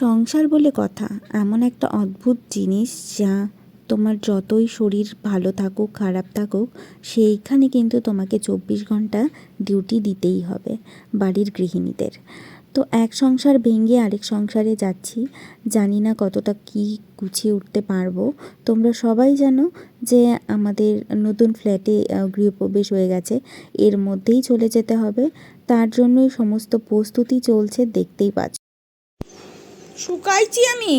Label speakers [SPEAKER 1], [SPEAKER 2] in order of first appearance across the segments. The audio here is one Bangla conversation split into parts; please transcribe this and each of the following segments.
[SPEAKER 1] সংসার বলে কথা, এমন একটা অদ্ভুত জিনিস যা তোমার যতই শরীর ভালো থাকুক, খারাপ থাকুক, সেইখানে কিন্তু তোমাকে চব্বিশ ঘণ্টা ডিউটি দিতেই হবে বাড়ির গৃহিণীদের। তো এক সংসার ভেঙে আরেক সংসারে যাচ্ছি, জানি না কতটা কি গুছিয়ে উঠতে পারব। তোমরা সবাই জানো যে আমাদের নতুন ফ্ল্যাটে গৃহপ্রবেশ হয়ে গেছে, এর মধ্যেই চলে যেতে হবে, তার জন্যই সমস্ত প্রস্তুতি চলছে, দেখতেই পাচ্ছ।
[SPEAKER 2] শুকাইছি আমি।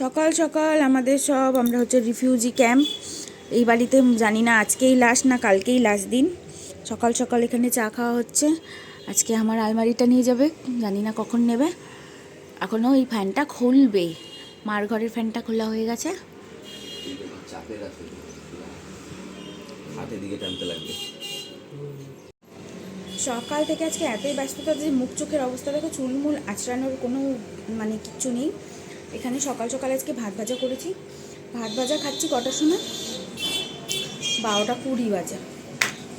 [SPEAKER 2] সকাল সকাল আমাদের সব আমরা হচ্ছে রিফিউজি ক্যাম্প এই বাড়িতে জানি না আজকেই লাস্ট না কালকেই লাস্ট দিন। সকাল সকাল এখানে চা খাওয়া হচ্ছে। আজকে আমার আলমারিটা নিয়ে যাবে জানি না কখন নেবে। এখনও এই ফ্যানটা খুলবে। মার ঘরের ফ্যানটা খোলা হয়ে গেছে।
[SPEAKER 3] হাতের দিকে টানতে লাগবে।
[SPEAKER 2] সকাল থেকে আজকে এতই ব্যস্ততা যে মুখ চোখের অবস্থা, দেখো চুলমুল আঁচড়ানোর কোনো মানে কিচ্ছু নেই। এখানে সকাল সকাল আজকে ভাত ভাজা করেছি। ভাত ভাজা খাচ্ছি কটার সময়? বারোটা কুড়ি বাজে।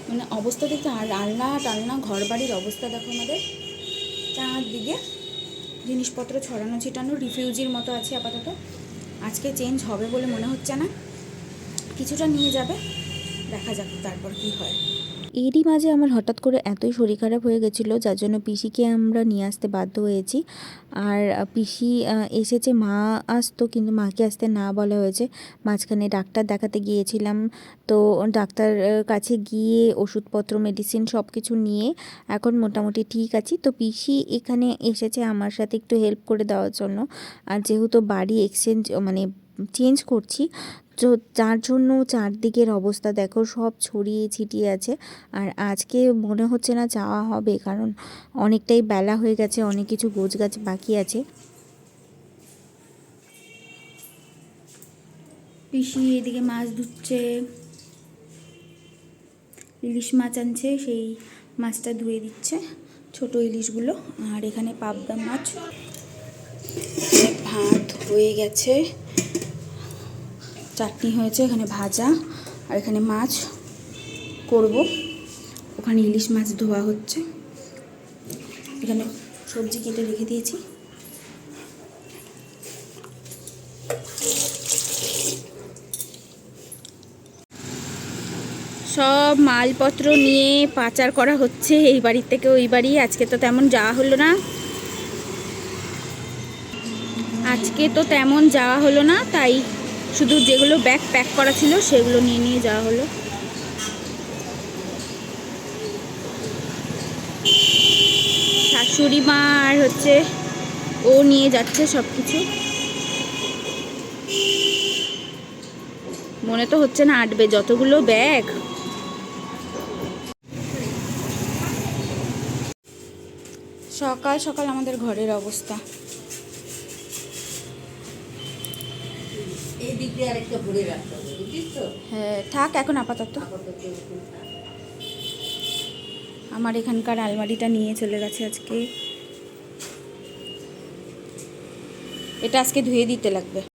[SPEAKER 2] মানে অবস্থা দেখতে রান্না, টান্না ঘর বাড়ির অবস্থা দেখো আমাদের। চারদিকে জিনিসপত্র ছড়ানো, ছিটানো রিফিউজির মতো আছে আপাতত। আজকে চেঞ্জ হবে বলে মনে হচ্ছে না। কিছুটা নিয়ে যাবে, দেখা যাক তারপর কি হয়।
[SPEAKER 1] এরই মাঝে আমার হঠাৎ করে এতই শরীর খারাপ হয়ে গেছিল, যার জন্য পিসিকে আমরা নিয়ে আসতে বাধ্য হয়েছি। আর পিসি এসেছে, মা আসতো কিন্তু মাকে আসতে না বলা হয়েছে। মাঝখানে ডাক্তার দেখাতে গিয়েছিলাম। তো ডাক্তার কাছে গিয়ে ওষুধপত্র মেডিসিন সব কিছু নিয়ে এখন মোটামুটি ঠিক আছি। তো পিসি এখানে এসেছে আমার সাথে একটু হেল্প করে দেওয়ার জন্য। আর যেহেতু বাড়ি এক্সচেঞ্জ মানে চেঞ্জ করছি যার জন্য চারদিকের অবস্থা দেখো সব ছড়িয়ে ছিটিয়ে আছে। আর আজকে মনে হচ্ছে না যাওয়া হবে, কারণ অনেকটাই বেলা হয়ে গেছে, অনেক কিছু গোছগাছ বাকি আছে।
[SPEAKER 2] পিসি এদিকে মাছ ধুচ্ছে। ইলিশ মাছ আনছে, সেই মাছটা ধুয়ে দিচ্ছে, ছোট ইলিশগুলো। আর এখানে পাবদা মাছ। ভাত হয়ে গেছে। চাটনি হয়েছে, এখানে ভাজা, আর এখানে মাছ করব। ওখানে ইলিশ মাছ ধোয়া হচ্ছে। এখানে সবজি কেটে রেখে দিয়েছি। সব মালপত্র নিয়ে পাচার করা হচ্ছে। এই বাড়ির থেকে ওই বাড়ি। আজকে তো তেমন যাওয়া হলো না। আজকে তো তেমন যাওয়া হলো না, তাই শুধু যেগুলো ব্যাগ প্যাক করা ছিল, সেগুলো নিয়ে নিয়ে যাওয়া হলো। শাশুড়ি মা আর হচ্ছে ও নিয়ে যাচ্ছে সব কিছু মনে তো হচ্ছে না আটবে যতগুলো ব্যাগ। সকাল সকাল আমাদের ঘরের অবস্থা।
[SPEAKER 4] দিক দিয়ে আরেকটা ভরে রাখতে হবে বুঝিস তো?
[SPEAKER 2] হ্যাঁ থাক এখন আপাতত। আমার এখানকার আলমারিটা নিয়ে চলে গেছে আজকে। এটা আজকে ধুয়ে দিতে লাগবে।